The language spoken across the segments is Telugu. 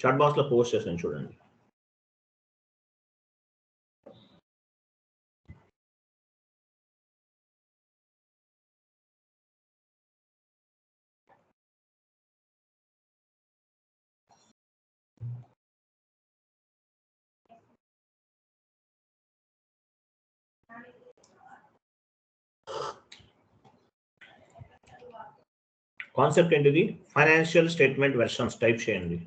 చాట్ బాక్స్లో పోస్ట్ చేశాను చూడండి. కాన్సెప్ట్ ఏంటిది? ఫైనాన్షియల్ స్టేట్మెంట్ వెర్షన్స్ టైప్ చేయండి.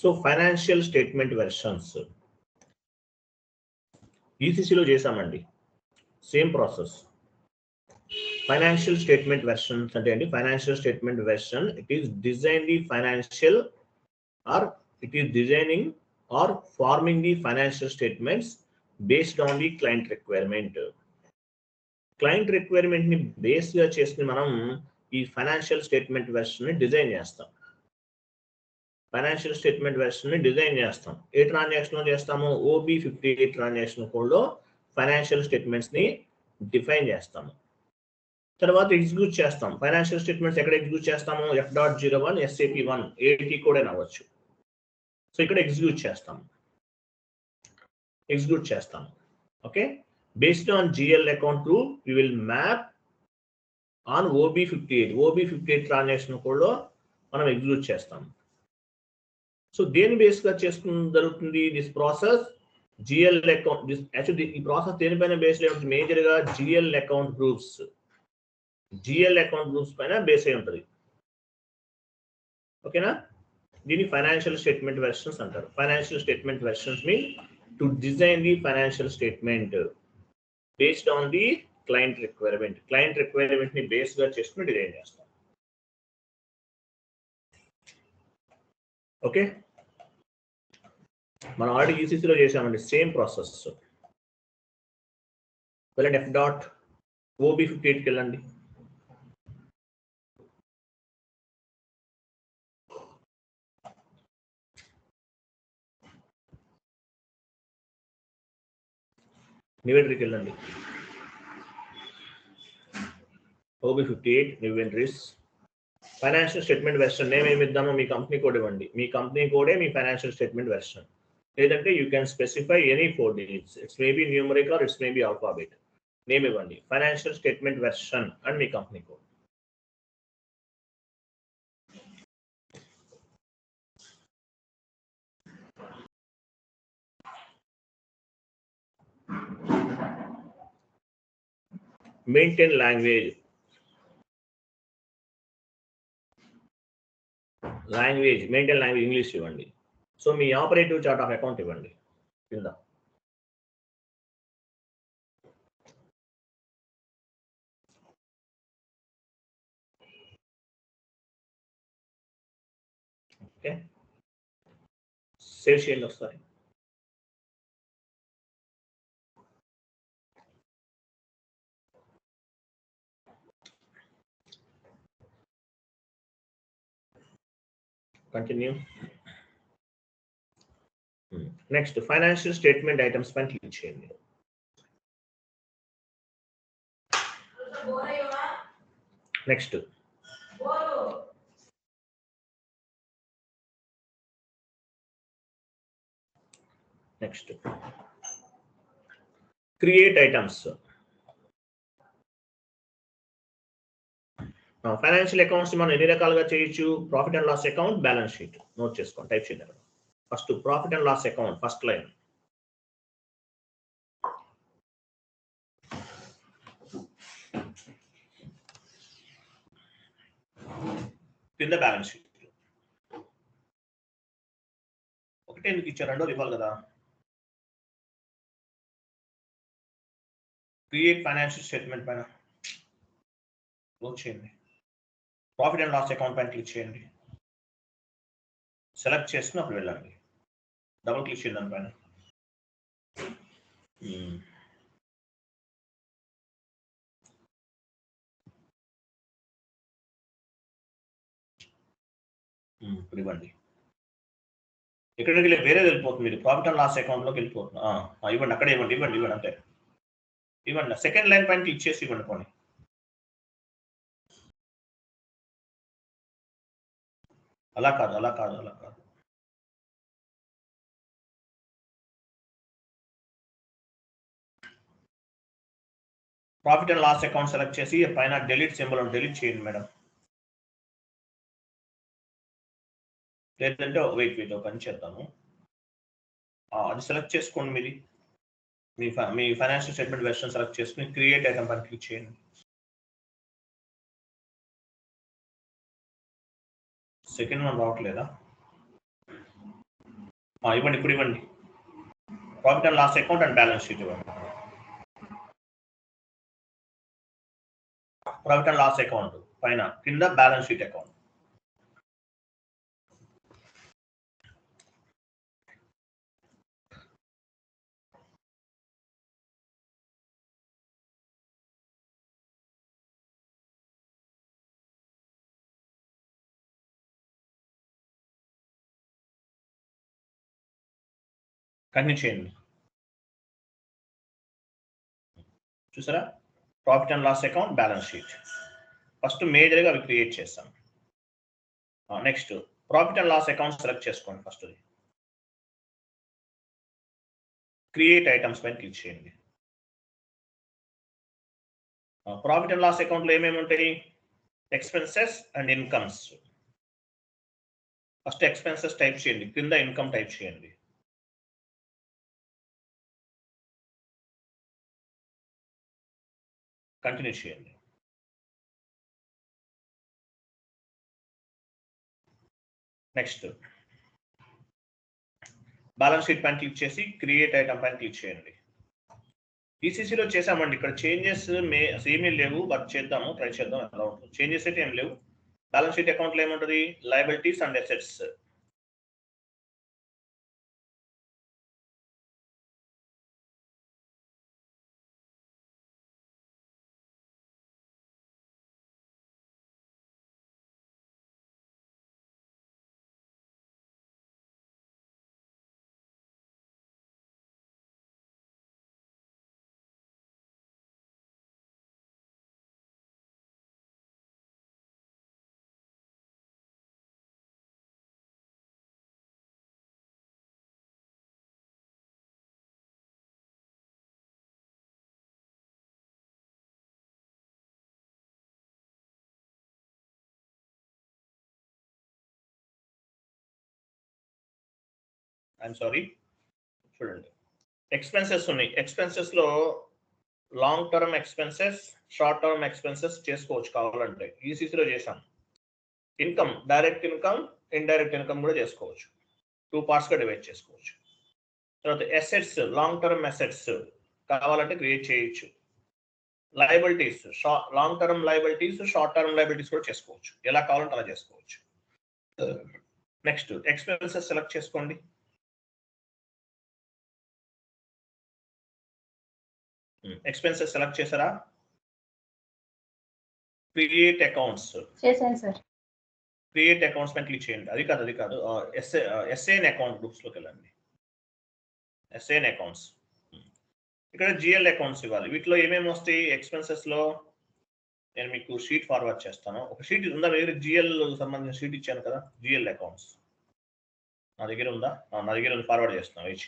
సో ఫైనాన్షియల్ స్టేట్మెంట్ వెర్షన్స్ ఈసీసీలో చేసామండి same process financial statement versions అంటే అండి financial statement version it is design the financial or it is designing or forming the financial statements based on the client requirement client రిక్వైర్మెంట్ని బేస్గా బేస్గా చేసుకుని మనం ఈ ఫైనాన్షియల్ స్టేట్మెంట్ వెర్షన్ని డిజైన్ చేస్తాం. ఫైనాన్షియల్ స్టేట్మెంట్ వెర్షన్ డిజైన్ చేస్తాం. ఏ ట్రాన్సాక్షన్ చేస్తాము? ఓబీ ఫిఫ్టీ ఎయిట్ ట్రాన్సాక్షన్ కోడ్లో ఫైనాన్షియల్ స్టేట్మెంట్స్ని డిఫైన్ చేస్తాము. తర్వాత ఎగ్జిక్యూట్ చేస్తాం. ఫైనాన్షియల్ స్టేట్మెంట్స్ ఎక్కడ ఎగ్జిక్యూట్ చేస్తాము? F dot zero one SAP one AT కూడా అవ్వచ్చు. సో ఇక్కడ ఎగ్జిక్యూట్ చేస్తాం. ఎగ్జిక్యూట్ చేస్తాం. Okay based on GL account to we will map on OB fifty eight OB fifty eight transaction కోడ్లో మనం ఎగ్జిక్యూట్ చేస్తాం. సో దేని బేస్గా చేసుకుని జరుగుతుంది this process GL account actually ఈ ప్రాసెస్ దేనిపైన బేస్ అయి ఉంటుంది? మేజర్గా GL account groups GL account groups పైన బేస్ అయి ఉంటుంది. ఓకేనా దీన్ని ఫైనాన్షియల్ స్టేట్మెంట్ వెర్షన్స్ అంటారు. Financial statement versions mean to design the financial statement based on the client requirement client రిక్వైర్మెంట్ని బేస్గా చేసుకుని డిజైన్ చేస్తాం. ఓకే? మనం ఆల్రెడీ ఈసీసీలో చేసామండి సేమ్ ప్రాసెస్ వెళ్ళండి ఎఫ్ డాట్ ఓబీ ఫిఫ్టీ ఎయిట్కి వెళ్ళండి. నివెంట్రీకి వెళ్ళండి. OB fifty eight new entries financial statement version name ఏమి ఇద్దామో మీ కంపెనీ కోడ్ ఇవ్వండి. మీ కంపెనీ కోడే మీ ఫైనాన్షియల్ స్టేట్మెంట్ వెర్షన్ లేదంటే you can specify any four digits it's maybe numeric or it's maybe alphabet name ఇవ్వండి. Financial statement version and me company code maintain language language maintain language English ఇవ్వండి. సో మీ ఆపరేటివ్ చార్ట్ ఆఫ్ అకౌంట్ ఇవ్వండి. కింద ఓకే సేవ్ చేయండి ఒకసారి continue next financial statement items పైన క్లిక్ చేయండి next next create items Financial accounts మనం ఎన్ని రకాలుగా చేయొచ్చు? Profit and loss account balance sheet note చేసుకోండి టైప్ చేయండి first profit and loss account first line కింద బ్యాలెన్స్ షీట్ ఒకటే ఎందుకు ఇచ్చారు? రెండోది ఇవ్వాలి కదా. క్రియేట్ ఫైనాన్షియల్ స్టేట్మెంట్ పైన. క్లోజ్ చేయండి. ప్రాఫిట్ అండ్ లాస్ అకౌంట్ పైన క్లిక్ చేయండి. సెలెక్ట్ చేసుకుని అప్పుడు వెళ్ళండి. డబుల్ క్లిక్ చేయండి దానిపైన. Hmm. Hmm, ఇప్పుడు ఇవ్వండి. ఎక్కడికి వెళ్ళి వేరేది వెళ్ళిపోతుంది మీరు ప్రాఫిట్ అండ్ లాస్ అకౌంట్లోకి వెళ్ళిపోతుంది. ఇవ్వండి అక్కడే ఇవ్వండి ఇవ్వండి ఇవ్వండి అంతే. ఇవ్వండి సెకండ్ లైన్ పైన క్లిక్ చేసి ఇవ్వండి పోనీ. అలా కాదు అలా కాదు అలా కాదు. Profit and loss account select చేసి పైన డెలీట్ సింబల్ డెలీట్ చేయండి మేడం. లేదంటే వెయిట్ వెయిట్ పని చేద్దాము. అది సెలెక్ట్ చేసుకోండి మీది. మీ ఫ- మీ ఫైనాన్షియల్ స్టేట్మెంట్ వెర్షన్ సెలెక్ట్ చేసుకుని క్రియేట్ ఐటమ్ పని క్లిక్ చేయండి. సెకండ్ వన్ రావట్లేదా? ఇవ్వండి ఇప్పుడు ఇవ్వండి. Profit and loss account and balance sheet ఇవ్వండి. ప్రాఫిట్ అండ్ లాస్ అకౌంట్ పైన కింద బ్యాలెన్స్ షీట్ అకౌంట్ కంటిన్యూ చేయండి. చూసారా? Profit and loss account balance sheet first మేజర్గా అవి క్రియేట్ చేస్తాం. Next profit and loss account select చేసుకోండి ఫస్ట్ క్రియేట్ ఐటమ్స్ పైన క్లిక్ చేయండి. ప్రాఫిట్ అండ్ లాస్ అకౌంట్లో ఏమేమి ఉంటాయి? Expenses and incomes first expenses type చేయండి. క్రింద ఇన్కమ్ టైప్ చేయండి. కంటిన్యూ చేయండి నెక్స్ట్ బ్యాలెన్స్ షీట్ పైన క్లిక్ చేసి క్రియేట్ ఐటమ్ పైన క్లిక్ చేయండి. ఈసీసీలో చేసామండి ఇక్కడ చేంజెస్ మే ఏమీ లేవు. బట్ చేద్దాము ట్రై చేద్దాం ఎలా ఉంటుంది. చేంజెస్ అయితే ఏం లేవు. బ్యాలెన్స్ షీట్ అకౌంట్లో ఏముంటుంది? Liabilities and assets I'm sorry చూడండి. ఎక్స్పెన్సెస్ ఉన్నాయి. ఎక్స్పెన్సెస్లో long term expenses short term expenses చేసుకోవచ్చు కావాలంటే. ఈసీసీలో చేశాం income direct income indirect income కూడా చేసుకోవచ్చు. టూ పార్ట్స్గా డివైడ్ చేసుకోవచ్చు. తర్వాత ఎసెట్స్ లాంగ్ టర్మ్ ఎసెట్స్ కావాలంటే క్రియేట్ చేయొచ్చు. Liabilities long term liabilities short term liabilities కూడా చేసుకోవచ్చు. ఎలా కావాలంటే అలా చేసుకోవచ్చు. నెక్స్ట్ ఎక్స్పెన్సెస్ సెలెక్ట్ చేసుకోండి. ఎక్స్పెన్సెస్ సెలెక్ట్ చేశారా? క్రియేట్ అకౌంట్స్ చేశాను సార్. క్రియేట్ అకౌంట్స్ పైన క్లిక్ చేయండి. అది కాదు అది కాదు. ఎస్ఏ ఎస్ఏఎన్ అకౌంట్ గ్రూప్స్లోకి వెళ్ళండి. ఎస్ఏఎన్ అకౌంట్స్ ఇక్కడ జిఎల్ అకౌంట్స్ ఇవ్వాలి. వీటిలో ఏమేమి వస్తాయి? ఎక్స్పెన్సెస్లో నేను మీకు షీట్ ఫార్వర్డ్ చేస్తాను. ఒక షీట్ ఉందా? మీ దగ్గర జిఎల్ సంబంధించిన షీట్ ఇచ్చాను కదా? జిఎల్ అకౌంట్స్ నా దగ్గర ఉందా? నా దగ్గర ఫార్వర్డ్ చేస్తున్నాను wait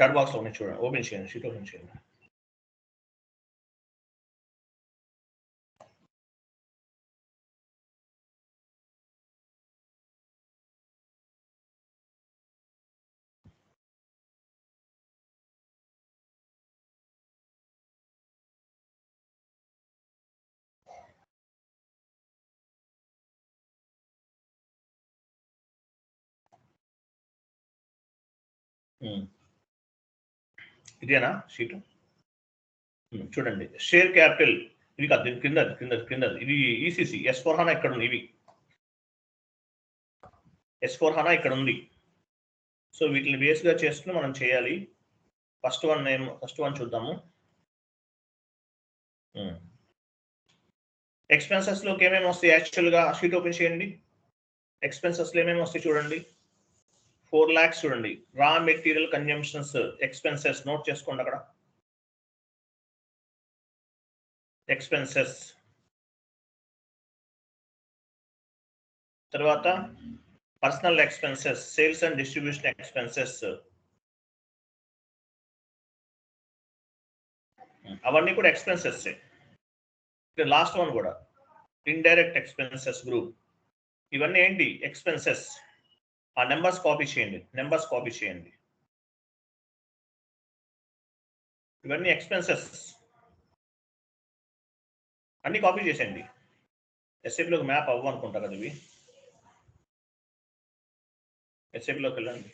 Starbucks o menciona, o menciona, sí lo menciona. Mm. ఇదేనా షీట్ చూడండి. షేర్ క్యాపిటల్ ఇది కాదు దీని కింద కింద కింద ఇది ఈసీసీ ఎస్ ఫోర్ హనా ఇక్కడ ఉంది ఇవి? ఎస్ ఫోర్ హనా ఇక్కడ ఉంది సో వీటిని బేస్గా చేసుకుని మనం చేయాలి. ఫస్ట్ వన్ నేను ఫస్ట్ వన్ చూద్దాము. ఎక్స్పెన్సెస్లోకి ఏమేమి వస్తాయి? యాక్చువల్గా షీట్ ఓపెన్ చేయండి. ఎక్స్పెన్సెస్లో ఏమేమి వస్తాయి చూడండి. ఫోర్ ల్యాక్స్ చూడండి. Raw material consumptions expenses note చేసుకోండి అక్కడ. ఎక్స్పెన్సెస్. తర్వాత personal expenses sales and distribution expenses. అవన్నీ కూడా ఎక్స్పెన్సెస్ లాస్ట్ వన్ కూడా. Indirect expenses group. ఇవన్నీ ఏంటి? ఎక్స్పెన్సెస్. ఆ నెంబర్స్ కాపీ చేయండి నెంబర్స్ కాపీ చేయండి. ఇవన్నీ ఎక్స్పెన్సెస్. అన్ని కాపీ చేసేయండి. ఎస్ఏపిలోకి మ్యాప్ అవ్వ అనుకుంటా కదా ఇవి. ఎస్ఏపిలోకి వెళ్ళండి.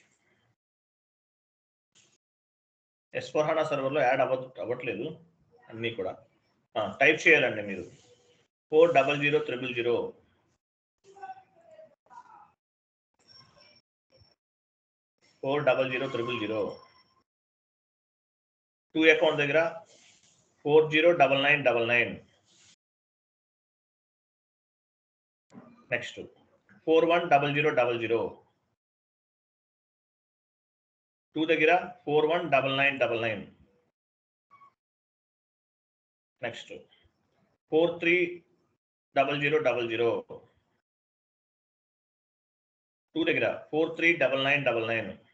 ఎస్ ఫోర్ సర్వర్లో యాడ్ అవ్వ అవ్వట్లేదు అన్నీ కూడా. టైప్ చేయాలండి మీరు. Four double zero triple zero four double zero triple zero. To account దగ్గర four zero double nine double nine. Next four one double zero double zero. To దగ్గర four one double nine double nine. Next four three double zero double zero. To దగ్గర four three double nine double nine.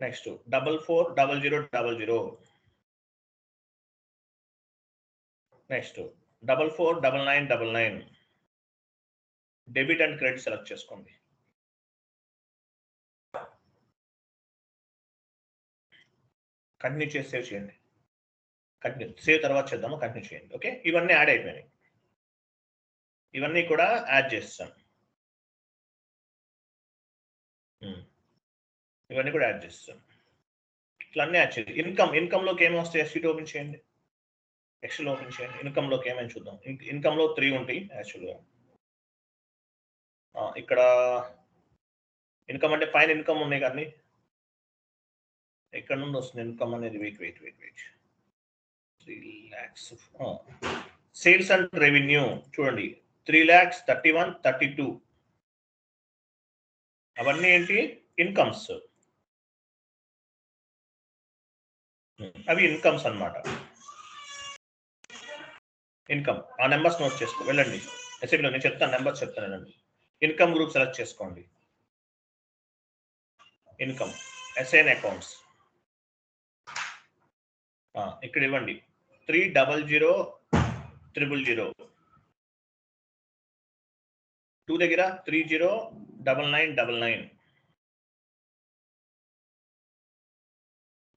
Next double four double zero double zero. Next double four double nine double nine. Debit and credit select చేసుకోండి. కంటిన్యూ చేసి సేవ్ చేయండి. కంటిన్యూ సేవ్ తర్వాత చేద్దాము కంటిన్యూ చేయండి. ఓకే? ఇవన్నీ యాడ్ అయిపోయినాయి. ఇవన్నీ కూడా యాడ్ చేస్తాను. ఇవన్నీ కూడా యాడ్ చేస్తాం. ఇట్లా అన్నీ యాడ్ చేయండి ఇన్కమ్ ఇన్కమ్లోకి ఏమి వస్తాయి? ఎస్సీటీ ఓపెన్ చేయండి. ఎక్స్ఎల్ ఓపెన్ చేయండి. ఇన్కమ్లోకి ఏమేమి చూద్దాం? ఇన్కమ్లో త్రీ ఉంటాయి యాక్చువల్గా ఇక్కడ ఇన్కమ్ అంటే పైన ఇన్కమ్ ఉన్నాయి కానీ ఎక్కడ నుండి వస్తుంది ఇన్కమ్ అనేది? Wait wait wait wait three lakhs sales and revenue చూడండి three lakhs thirty one thirty two అవన్నీ ఏంటి? Incomes Hmm. అవి ఇన్కమ్స్ అన్నమాట. ఇన్కమ్ ఆ నెంబర్స్ నోట్ చేసుకో. వెళ్ళండి. ఎస్ఐబిలో నేను చెప్తాను నెంబర్స్ చెప్తానండి ఇన్కమ్ గ్రూప్ సెలెక్ట్ చేసుకోండి. ఇన్కమ్ ఎస్ఐన్ అకౌంట్స్ ఇక్కడ ఇవ్వండి. Three double zero triple zero to దగ్గర three zero double nine double nine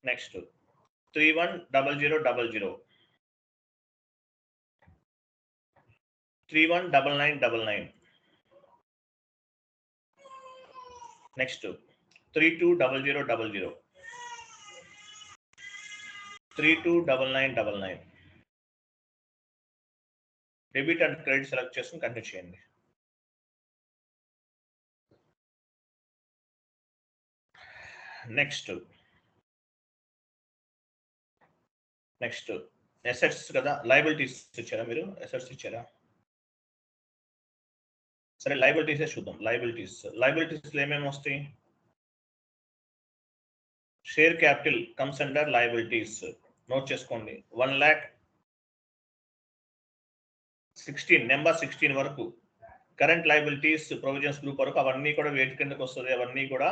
next three one double zero double zero three one double nine double nine next three two double zero double zero three two double nine double nine debit and credit select చేసుకుని కంటిన్యూ చేయండి. నెక్స్ట్ నెక్స్ట్ ఎసెట్స్ కదా లైబిలిటీస్ ఇచ్చారా మీరు? ఎసెట్స్ ఇచ్చారా? సరే లైబిలిటీసే చూద్దాం. లైబిలిటీస్ లైబిలిటీస్ ఏమేమి వస్తాయి? Share capital comes under liabilities note చేసుకోండి. One lakh sixteen number sixteen వరకు కరెంట్ లైబిలిటీస్ ప్రొవిజన్స్ గ్రూప్ వరకు అవన్నీ కూడా వేటి కిందకు వస్తుంది అవన్నీ కూడా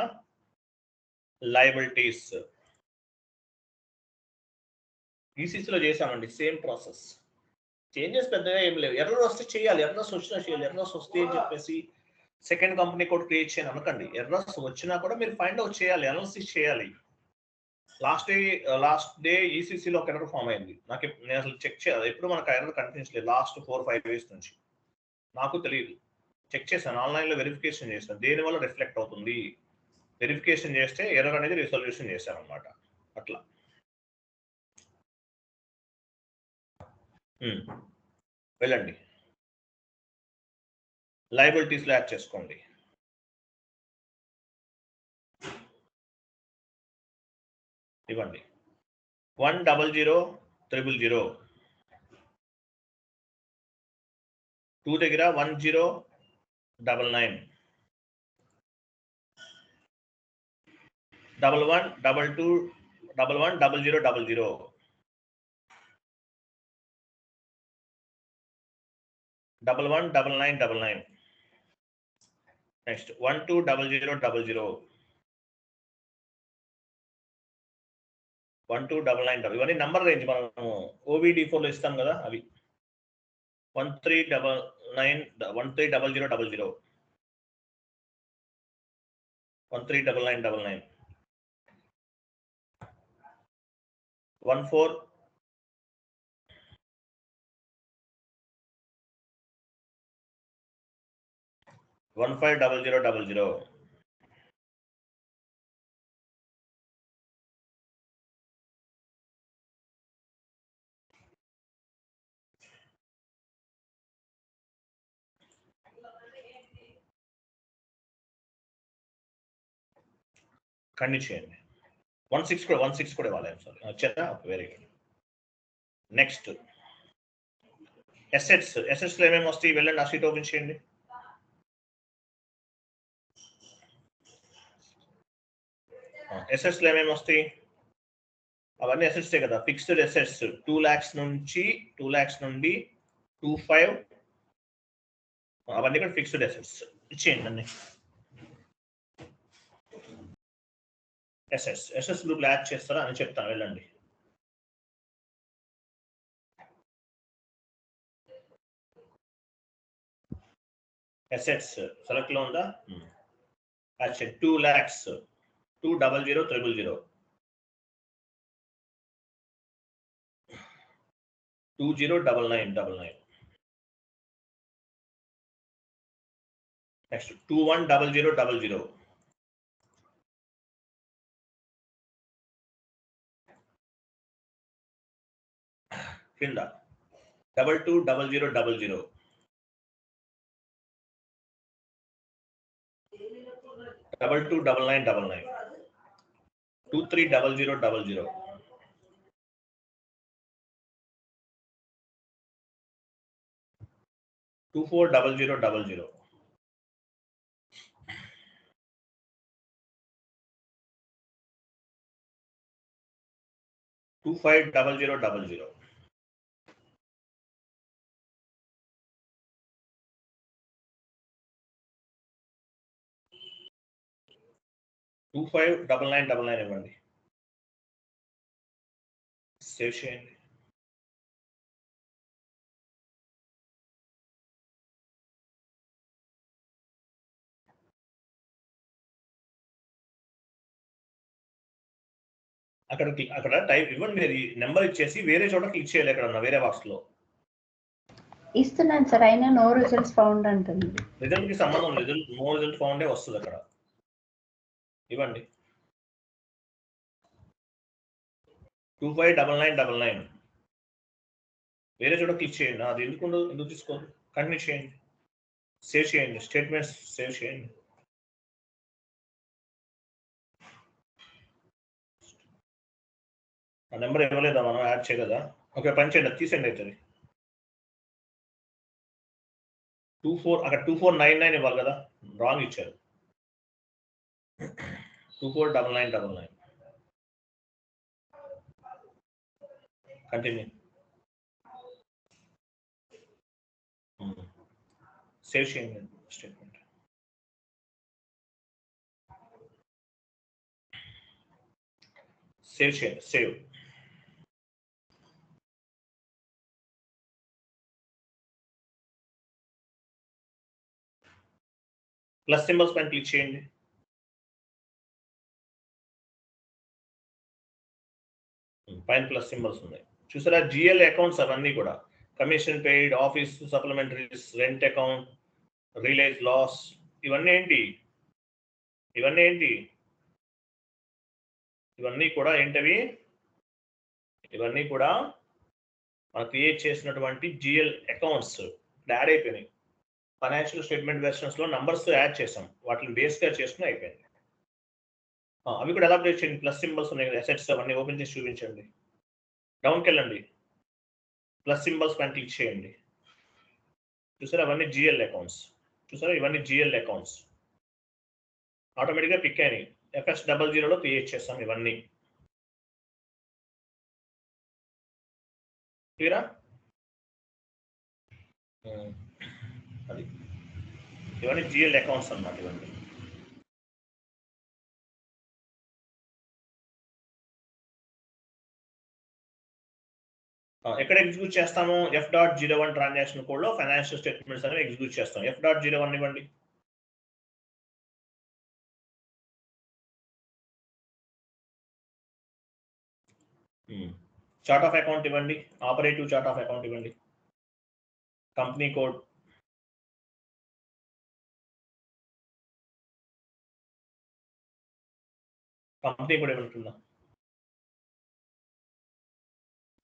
లైబిలిటీస్ ఈసీసీలో చేసామండి సేమ్ ప్రాసెస్ చేంజెస్ పెద్దగా ఏం లేవు. ఎర్రర్ వస్తే చేయాలి. ఎర్రర్స్ వచ్చినా చేయాలి. ఎర్రర్స్ వస్తే అని చెప్పేసి సెకండ్ కంపెనీ కూడా క్రియేట్ చేయను. అనకండి. ఎర్రర్స్ వచ్చినా కూడా మీరు ఫైండ్ అవుట్ చేయాలి. అనాలిసిస్ చేయాలి. లాస్ట్ డే లాస్ట్ డే ఈసీసీలో ఒక ఎర్రర్ ఫామ్ అయింది. నాకు నేను అసలు చెక్ చేయాలి ఎప్పుడు మనకు ఎర్రర్ కనిపించలేదు. లాస్ట్ ఫోర్ ఫైవ్ డేస్ నుంచి. నాకు తెలియదు. చెక్ చేశాను. ఆన్లైన్లో వెరిఫికేషన్ చేశాను. దేనివల్ల రిఫ్లెక్ట్ అవుతుంది? వెరిఫికేషన్ చేస్తే ఎర్రర్ అనేది రిజల్యూషన్ చేశాను అనమాట అట్లా. వెళ్ళండి. లైబిలిటీస్లో యాడ్ చేసుకోండి. ఇవ్వండి. One double zero triple zero. Two దగ్గర one zero double nine. Double one double two double one double zero double zero. Double one double nine double nine. Next one two double zero double zero. One two double nine double. ఇవన్నీ నంబర్ రేంజ్ మనం ఓవిడి ఫోర్లో ఇస్తాం కదా అవి. One three double nine one three double zero double zero. One three double nine double nine. One four one five double zero double zero కండి చేయండి. వన్ సిక్స్ కూడా వన్ సిక్స్ కూడా ఇవ్వాలి సారీ వచ్చేదా? వెరీ గుడ్ నెక్స్ట్ ఎసెట్స్ ఎసెట్స్లో ఏమేమి వస్తాయి? వెళ్ళండి ఆ షీట్ ఓపెన్ చేయండి. ఎసెట్స్లో ఏమేమి వస్తాయి అవన్నీ ఎసెట్స్ కదా. ఫిక్స్డ్ ఎసెట్స్ టూ ల్యాక్స్ నుంచి టూ ల్యాక్స్ నుండి టూ ఫైవ్ అవన్నీ కూడా ఫిక్స్డ్ ఎసెట్స్ ఇచ్చేయండి అన్ని. ఎస్ఎస్ ఎస్ఎస్ గ్రూప్ యాడ్ చేస్తారా అని చెప్తాను. వెళ్ళండి. ఎసెట్స్ సెలెక్ట్లో ఉందా? అచ్చా two lakhs two double zero triple zero two zero double nine double nine next two one double zero double zero కింద double two double zero double zero double two double nine double nine two three double zero double zero two four double zero double zero two five double zero double zero two five double nine double nine ఇవ్వండి. సేవ్ చేయండి. అక్కడ అక్కడ టైప్ ఇవ్వండి మీరు నెంబర్ ఇచ్చేసి వేరే చోట క్లిక్ చేయాలి ఎక్కడ వేరే బాక్స్లో ఇస్తున్నాను సార్ అయినా నో రిజల్ట్స్ ఫౌండ్ అంటుంది. రిజల్ట్కి సంబంధం లేదు నో రిజల్ట్ ఫౌండే వస్తుంది అక్కడ. ఇవ్వండి. Two five double nine double nine వేరే చోట క్లిక్ చేయండి. అది ఎందుకు ఉండదు? ఎందుకు తీసుకోదు? కంటిన్యూ చేయండి. సేవ్ చేయండి. స్టేట్మెంట్స్ సేవ్ చేయండి. ఆ నెంబర్ ఇవ్వలేదా? మనం యాడ్ చేయలేదా? ఓకే పని చేయండి. తీసేయండి అవుతుంది టూ ఫోర్ అక్కడ టూ ఫోర్ నైన్ నైన్ ఇవ్వాలి కదా? రాంగ్ ఇచ్చారు. Two four double nine double nine continue save చేయండి స్టేట్మెంట్ సేవ్ చేయండి సేవ్ ప్లస్ సింబల్స్ పైన క్లిక్ చేయండి పైన ప్లస్ సింబల్స్ ఉన్నాయి. చూసారా? జిఎల్ అకౌంట్స్ అవన్నీ కూడా. Commission paid office supplementaries rent account release loss ఇవన్నీ ఏంటి? ఇవన్నీ ఏంటి? ఇవన్నీ కూడా ఏంటవి? ఇవన్నీ కూడా మనం క్రియేట్ చేసినటువంటి జిఎల్ అకౌంట్స్ యాడ్ అయిపోయినాయి. Financial statement versions numbers add చేసాం వాటిని బేస్గా చేసుకుని అయిపోయింది. అవి కూడా ఎలాబరేట్ చేయండి? ప్లస్ సింబల్స్ ఉన్నాయి కదా అసెట్స్ అవన్నీ ఓపెన్ చేసి చూపించండి. డౌన్కి వెళ్ళండి ప్లస్ సింబల్స్ పైన క్లిక్ చేయండి. చూసారా అవన్నీ జిఎల్ అకౌంట్స్. చూసారా ఇవన్నీ జిఎల్ అకౌంట్స్. ఆటోమేటిక్గా పిక్ అయినాయి. ఎఫ్ఎస్ డబల్ జీరోలో క్రియేట్ చేస్తాం ఇవన్నీ. క్లియరా? అది. ఇవన్నీ జిఎల్ అకౌంట్స్ అన్నమాట ఇవన్నీ. ఎక్కడ ఎగ్జిక్యూట్ చేస్తాము? F dot zero one transaction కోడ్లో ఫైనాన్షియల్ స్టేట్మెంట్స్ అనేవి ఎగ్జిక్యూట్ చేస్తాం. ఎఫ్ డాట్ జీరో వన్ ఇవ్వండి చార్ట్ ఆఫ్ అకౌంట్ ఇవ్వండి. ఆపరేటివ్ చార్ట్ ఆఫ్ అకౌంట్ ఇవ్వండి. కంపెనీ కోడ్ కంపెనీ కూడా ఇవ్వనుకుందాం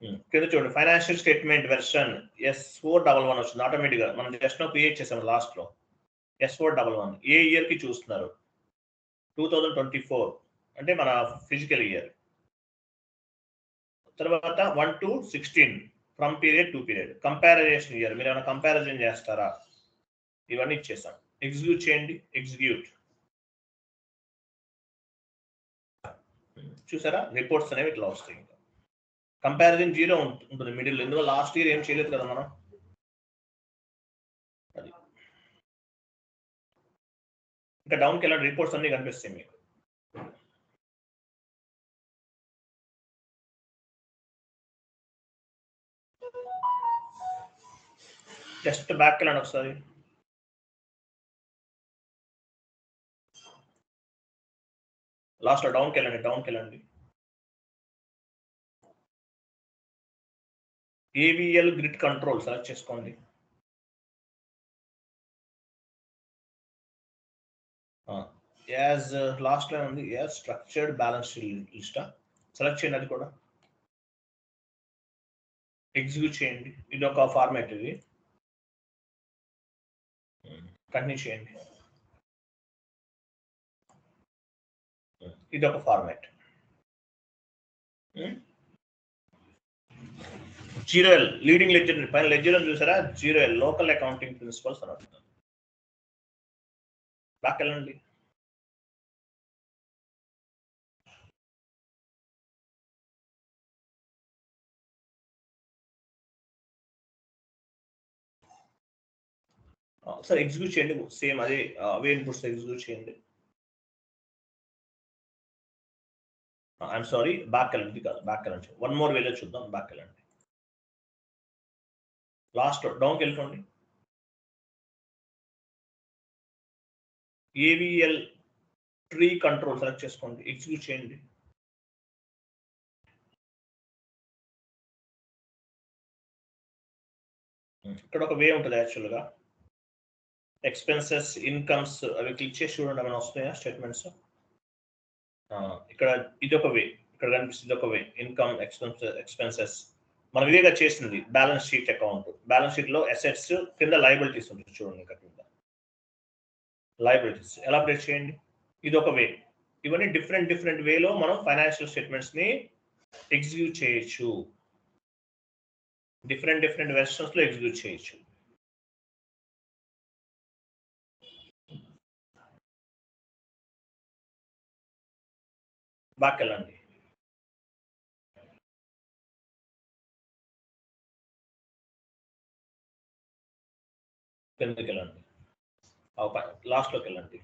కింద చూడండి financial statement version S four double one వచ్చింది. ఆటోమేటిక్గా మనం జస్ట్ క్రియేట్ చేసాం లాస్ట్లో. ఎస్ ఫోర్ డబల్ వన్ ఏ ఇయర్కి చూస్తున్నారు? టూ థౌజండ్ ట్వంటీ ఫోర్ అంటే మన ఫిజికల్ ఇయర్ తర్వాత one to sixteen from period to period comparisation year మీరు ఏమైనా కంపారిజన్ చేస్తారా? ఇవన్నీ ఇచ్చేసాం. ఎగ్జిక్యూట్ చేయండి. ఎగ్జిక్యూట్ చూసారా? రిపోర్ట్స్ అనేవి ఇట్లా వస్తాయి కంపారిజన్ జీరో ఉంటుంది మిడిల్ ఎందుకంటే లాస్ట్ ఇయర్ ఏం చేయలేదు కదా మనం? అది. ఇంకా డౌన్కి వెళ్ళండి రిపోర్ట్స్ అన్నీ కనిపిస్తాయి మీకు. జస్ట్ బ్యాక్ వెళ్ళండి ఒకసారి. లాస్ట్లో డౌన్కి వెళ్ళండి డౌన్కి వెళ్ళండి. ఏవిఎల్ గ్రిడ్ కంట్రోల్ సెలెక్ట్ చేసుకోండి. యాజ్ లాస్ట్ లైన్ ఉంది as structured balance list select చేయండి అది కూడా. ఎగ్జిక్యూట్ చేయండి. ఇది ఒక ఫార్మాట్ ఇది. కంటిన్యూ చేయండి. ఇది ఒక format zero L leading ledger పైన లెడ్జర్ చూసారా? Zero L local accounting principles అని అడుగుతాం వెళ్ళండి. సార్ ఎగ్జిక్యూట్ చేయండి. సేమ్ అదే అవే ఇన్పుట్స్ ఎగ్జిక్యూట్ చేయండి. ఐఎమ్ సారీ బ్యాక్ వెళ్ళండి. కాదు బ్యాక్ వెళ్ళండి. వన్ మోర్ వేలో చూద్దాం బ్యాక్ వెళ్ళండి. లాస్ట్ డౌన్కి వెళ్ళిపోండి ఏవిఎల్ ట్రీ కంట్రోల్ సెలెక్ట్ చేసుకోండి. ఎగ్జిక్యూట్ చేయండి. ఇక్కడ ఒక వే ఉంటుంది యాక్చువల్గా ఎక్స్పెన్సెస్ ఇన్కమ్స్ అవి క్లిక్ చేసి చూడండి ఏమైనా వస్తున్నాయా స్టేట్మెంట్స్ ఇక్కడ ఇది ఒక వే ఇక్కడ కనిపిస్తుంది ఒక వే ఇన్కమ్ ఎక్స్పెన్సెస్ ఎక్స్పెన్సెస్ మనం ఇదేగా చేసింది బ్యాలెన్స్ షీట్ అకౌంట్. బ్యాలెన్స్ షీట్లో అసెట్స్ కింద లైబిలిటీస్ ఉంటుంది చూడండి ఇక్కడ కింద. లైబిలిటీస్ ఎలాబరేట్ చేయండి? ఇది ఒక వే. ఇవన్నీ డిఫరెంట్ డిఫరెంట్ వేలో మనం ఫైనాన్షియల్ స్టేట్మెంట్స్ని ఎగ్జిక్యూట్ చేయొచ్చు. డిఫరెంట్ డిఫరెంట్ వెర్షన్స్ ఎగ్జిక్యూట్ చేయొచ్చు. బ్యాక్ కిందకి వెళ్ళండి లాస్ట్లోకి వెళ్ళండి.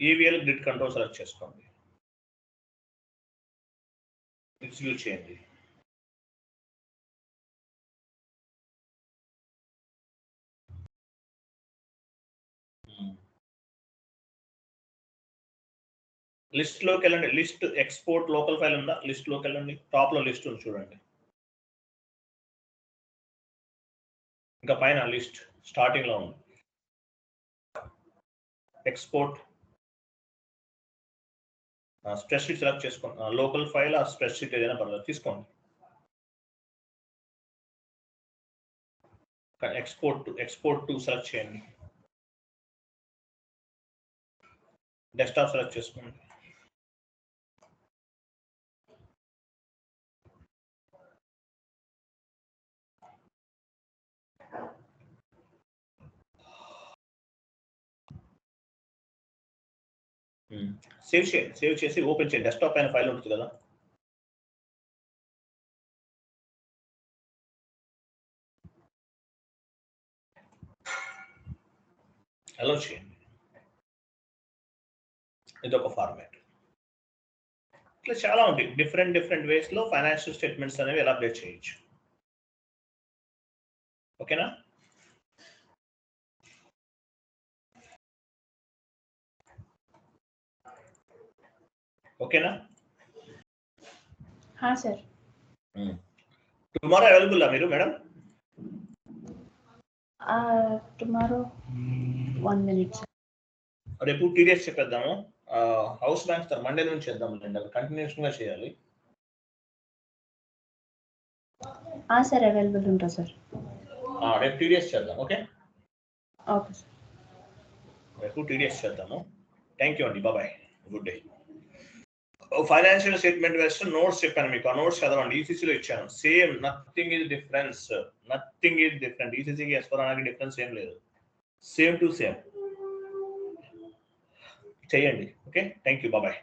ఈవీఎల్ గ్రిడ్ కంట్రోల్ సెలెక్ట్ చేసుకోండి. ఎగ్జిక్యూట్ చేయండి. Hmm. లిస్ట్లోకి వెళ్ళండి. లిస్ట్ ఎక్స్పోర్ట్ లోకల్ ఫైల్ ఉందా? లిస్ట్లోకి వెళ్ళండి. టాప్లో లిస్ట్ ఉంది చూడండి. ఇంకా పైన లిస్ట్ స్టార్టింగ్లో ఉంది. ఎక్స్పోర్ట్ స్ప్రెడ్ షీట్ సెలెక్ట్ చేసుకోండి లోకల్ ఫైల్ ఆ స్ప్రెడ్ షీట్ ఏదైనా పర్లేదు తీసుకోండి. Export to export to select చేయండి. డెస్క్టాప్ సెలెక్ట్ చేసుకోండి. సేవ్ చేయండి సేవ్ చేసి ఓపెన్ చేయండి డెస్క్టాప్ పైన ఫైల్ ఉంటుంది కదా? హలో చేయండి ఇది ఒక ఫార్మాట్ ఇట్లా చాలా ఉంటాయి. డిఫరెంట్ డిఫరెంట్ వేస్లో ఫైనాన్షియల్ స్టేట్మెంట్స్ అనేవి ఎలా అప్డేట్ చేయొచ్చు ఓకేనా ఓకేనా? సార్. టుమారో అవైలబుల్ మీరు మేడం? టుమారో వన్ మినిట్ రేపు టీడీఎస్ చెప్పేద్దాము. హౌస్ బ్యాంక్స్ మండే నుంచి చేద్దాం అండి కంటిన్యూషన్గా చేయాలి. సార్ అవైలబుల్ ఉంటా సార్. రేపు టీడీఎస్ చేద్దాం ఓకే? Okay sir. రేపు టీడీఎస్ చేద్దాము. థ్యాంక్ యూ అండి bye bye good day. Financial statement వేస్తే నోట్స్ చెప్పాను మీకు. ఆ నోట్స్ చదవండి. ఈసీసీలో ఇచ్చాను. Same nothing is difference nothing is different ఈసీసీకి ఎస్పరానికి డిఫరెన్స్ ఏం లేదు. సేమ్ టు సేమ్ చేయండి. Okay thank you bye bye